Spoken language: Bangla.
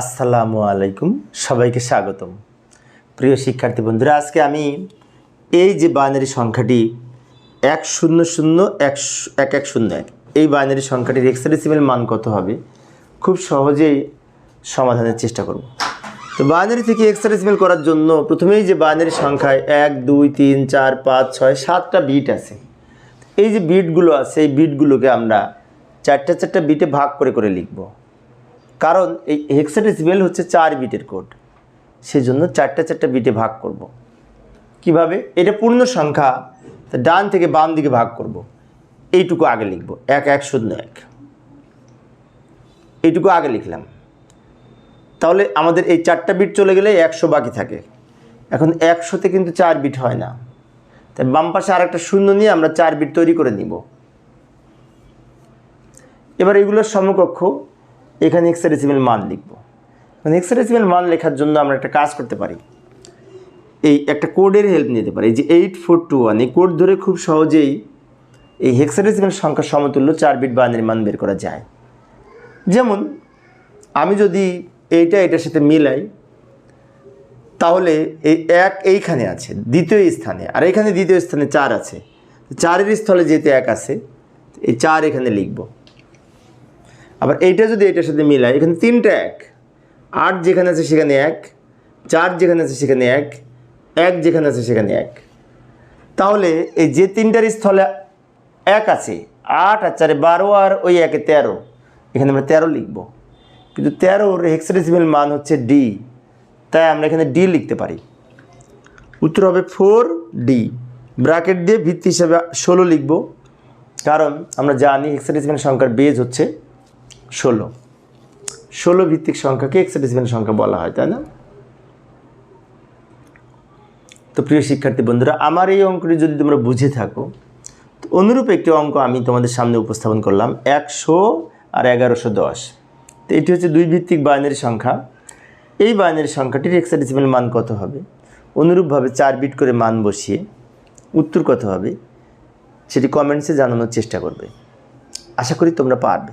আসসালামু আলাইকুম, সবাইকে স্বাগতম। প্রিয় শিক্ষার্থী বন্ধুরা, আজকে আমি এই যে বাইনারি সংখ্যাটি এক শূন্য শূন্য, এক এক এক শূন্য এক, এই বাইনারি সংখ্যাটির এক্সেডেসিমেল মান কত হবে? খুব সহজেই সমাধানের চেষ্টা করব। তো বাইনারি থেকে এক্সেডেসিমেল করার জন্য প্রথমেই যে বাইনারি সংখ্যায় এক, দুই, তিন, চার, পাঁচ, ছয়, সাতটা বিট আছে। এই যে বিটগুলো আছে, এই বিটগুলোকে আমরা চারটা চারটা বিটে ভাগ করে করে লিখব। কারণ এই হেক্সাডেসিমেল হচ্ছে চার বিটের কোড সেজন্য চারটা চারটা বিটে ভাগ করব। কীভাবে? এটা পূর্ণ সংখ্যা ডান থেকে বাম দিকে ভাগ করব। এইটুকু আগে লিখব। এক এক, শূন্য, এক। এইটুকু আগে লিখলাম। তাহলে আমাদের এই চারটা বিট চলে গেলে একশো বাকি থাকে। এখন একশোতে কিন্তু চার বিট হয় না। তাই বাম পাশে আর একটা শূন্য নিয়ে আমরা চার বিট তৈরি করে নিব। এবার এগুলোর সমকক্ষ এখানে এক্সাডেসিমেল মান লিখব। মানে এখন এক্সাডেসিমেল মান লেখার জন্য আমরা একটা কাজ করতে পারি। এই একটা কোডের হেল্প নিতে পারি। যে এইট ফোর টু ওয়ান এই কোড ধরে খুব সহজেই এই হেক্সাডেসিমেল সংখ্যা সমতুল্য চার বিট বাইনারি মান বের করা যায়। যেমন, আমি যদি এইটা এটার সাথে মিলাই, তাহলে এই এক এইখানে আছে, দ্বিতীয় স্থানে, আর এখানে দ্বিতীয় স্থানে চার আছে। চারের স্থলে যেতে এক আছে, এই চার এখানে লিখব। আবার এইটা যদি এটার সাথে মিলাই এখানে তিনটা এক। আট যেখানে আছে সেখানে এক, চার যেখানে আছে সেখানে এক এক যেখানে আছে সেখানে এক। তাহলে এই যে তিনটার স্থলে এক আছে, আট আর চারে বারো আর ওই একে তেরো, এখানে আমরা তেরো লিখব। কিন্তু তেরোর হেক্সাডেসিমেল মান হচ্ছে ডি তাই আমরা এখানে ডি লিখতে পারি। উত্তর হবে ফোর ডি ব্র্যাকেট দিয়ে ভিত্তি হিসাবে ষোলো লিখব। কারণ আমরা জানি হেক্সাডেসিমেল সংখ্যার বেজ হচ্ছে ষোলো। ষোলো ভিত্তিক সংখ্যাকে হেক্সাডেসিমেল সংখ্যা বলা হয়, তাই না? তো প্রিয় শিক্ষার্থী বন্ধুরা, আমার এই অঙ্কটি যদি তোমরা বুঝে থাকো, তো অনুরূপ একটি অঙ্ক আমি তোমাদের সামনে উপস্থাপন করলাম, একশো আর এগারোশো দশ। তো এটি হচ্ছে দুই ভিত্তিক বাইনারি সংখ্যা। এই বাইনারি সংখ্যাটির এক্সাডেসিমেল মান কত হবে? অনুরূপভাবে চার বিট করে মান বসিয়ে উত্তর কত হবে? সেটি কমেন্টসে জানানোর চেষ্টা করবে। আশা করি তোমরা পারবে।